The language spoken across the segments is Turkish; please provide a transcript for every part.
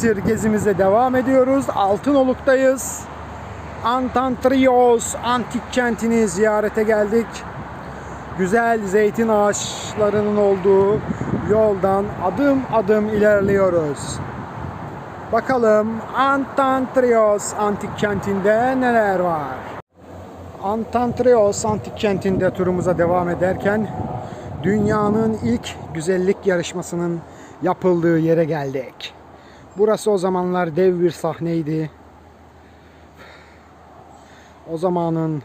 Balıkesir gezimize devam ediyoruz. Altınoluk'tayız. Antantrios antik kentini ziyarete geldik. Güzel zeytin ağaçlarının olduğu yoldan adım adım ilerliyoruz. Bakalım Antantrios antik kentinde neler var? Antantrios antik kentinde turumuza devam ederken dünyanın ilk güzellik yarışmasının yapıldığı yere geldik. Burası o zamanlar dev bir sahneydi. O zamanın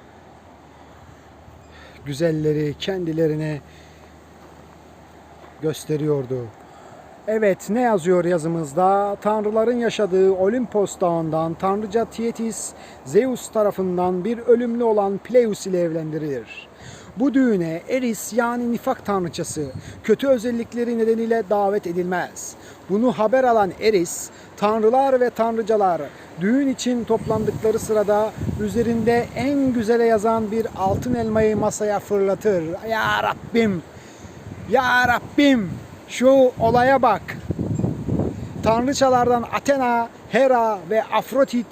güzelleri kendilerine gösteriyordu. Evet ne yazıyor yazımızda? Tanrıların yaşadığı Olimpos dağından tanrıca Tietis Zeus tarafından bir ölümlü olan Peleus ile evlendirilir. Bu düğüne Eris yani nifak tanrıçası kötü özellikleri nedeniyle davet edilmez. Bunu haber alan Eris, tanrılar ve tanrıcalar düğün için toplandıkları sırada üzerinde en güzele yazan bir altın elmayı masaya fırlatır. Ya Rabbim! Ya Rabbim! Şu olaya bak. Tanrıçalardan Athena, Hera ve Afrodit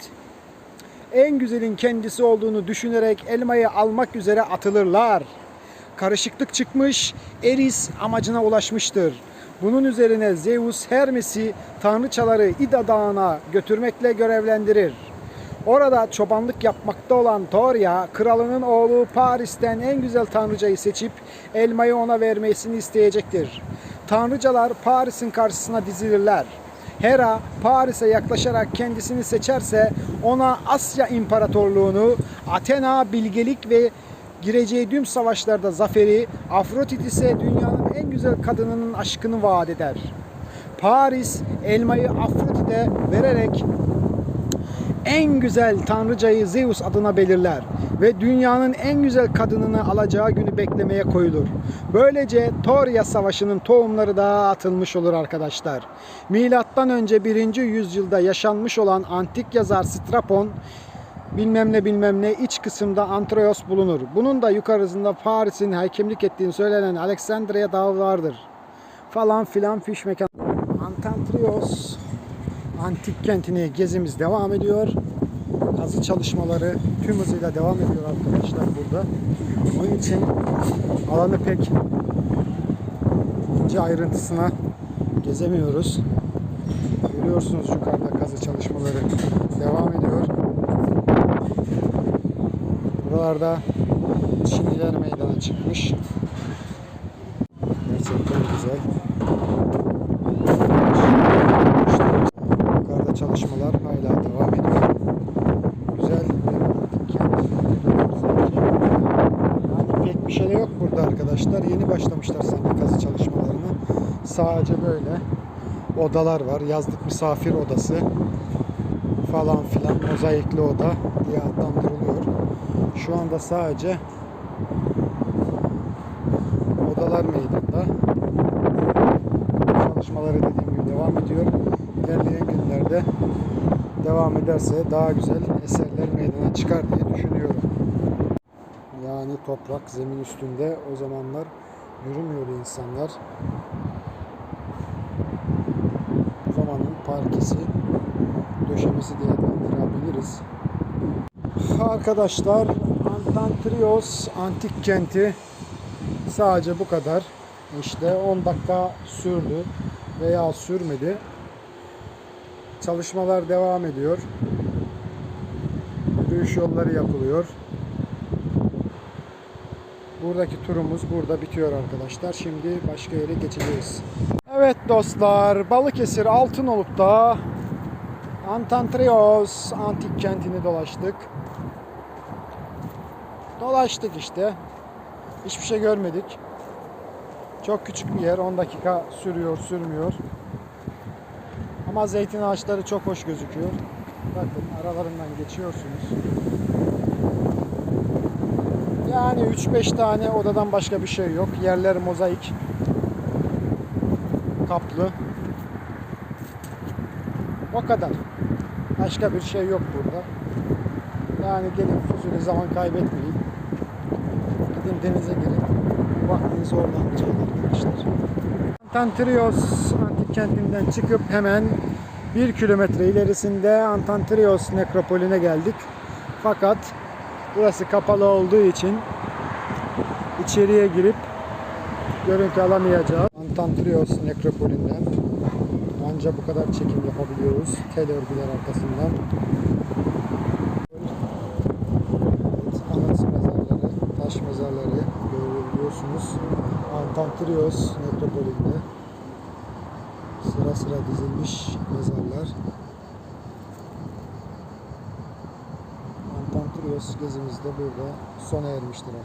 en güzelin kendisi olduğunu düşünerek elmayı almak üzere atılırlar. Karışıklık çıkmış, Eris amacına ulaşmıştır. Bunun üzerine Zeus Hermes'i tanrıçaları İda Dağı'na götürmekle görevlendirir. Orada çobanlık yapmakta olan Torya, kralının oğlu Paris'ten en güzel tanrıcayı seçip elmayı ona vermesini isteyecektir. Tanrıcalar Paris'in karşısına dizilirler. Hera Paris'e yaklaşarak kendisini seçerse ona Asya İmparatorluğunu, Athena bilgelik ve gireceği tüm savaşlarda zaferi, Afrodit ise dünyanın en güzel kadınının aşkını vaat eder. Paris elmayı Afrodit'e vererek en güzel tanrıcayı Zeus adına belirler ve dünyanın en güzel kadınını alacağı günü beklemeye koyulur. Böylece Troya Savaşı'nın tohumları da atılmış olur arkadaşlar. Milattan önce 1. yüzyılda yaşanmış olan antik yazar Strapon bilmem ne bilmem ne iç kısımda Antroyos bulunur. Bunun da yukarısında Paris'in hakemlik ettiğini söylenen Alexandria Dağı vardır. Falan filan fiş mekan. Antantrios antik kentini gezimiz devam ediyor. Kazı çalışmaları tüm hızıyla devam ediyor arkadaşlar burada. Onun için alanı pek ince ayrıntısına gezemiyoruz. Görüyorsunuz yukarıda kazı çalışmaları devam ediyor. Buralarda Çinliler meydana çıkmış. Gerçekten güzel. Yukarıda çalışmalar hala devam ediyor. Güzel bir antik kent. Yani pek bir şey de yok burada arkadaşlar. Yeni başlamışlar sanki kazı çalışmalarını. Sadece böyle odalar var. Yazlık misafir odası falan filan mozaikli oda diye adlandırılıyor. Şu anda sadece odalar meydanda. Çalışmaları dediğim gibi devam ediyor. İlerleyen günlerde devam ederse daha güzel eserler meydana çıkar diye düşünüyorum. Yani toprak zemin üstünde o zamanlar yürümüyordu insanlar. O zamanın parkesi döşemesi diye adlandırabiliriz. Arkadaşlar Antantrios antik kenti sadece bu kadar. İşte 10 dakika sürdü veya sürmedi. Çalışmalar devam ediyor. Yürüyüş yolları yapılıyor. Buradaki turumuz burada bitiyor arkadaşlar. Şimdi başka yere geçeceğiz. Evet dostlar, Balıkesir Altınoluk'ta Antantrios antik kentini dolaştık. Dolaştık işte. Hiçbir şey görmedik. Çok küçük bir yer. 10 dakika sürüyor, sürmüyor. Ama zeytin ağaçları çok hoş gözüküyor. Bakın aralarından geçiyorsunuz. Yani 3-5 tane odadan başka bir şey yok. Yerler mozaik. Kaplı. O kadar. Başka bir şey yok burada. Yani gelin fuzuli zaman kaybetmeyin. Gidin denize girin. Vaktinizi oradan harcayın arkadaşlar. Tantrios antik kentinden çıkıp hemen Bir kilometre ilerisinde Antantrios nekropolüne geldik. Fakat burası kapalı olduğu için içeriye girip görüntü alamayacağız. Antantrios nekropolünden ancak bu kadar çekim yapabiliyoruz. Tel örgüler arkasından. Evet, anıt mezarları, taş mezarları görebiliyorsunuz. Antantrios nekropolünde sıra sıra dizilmiş mezarlar. Antantrios gezimiz de burada sona ermiştir arkadaşlar.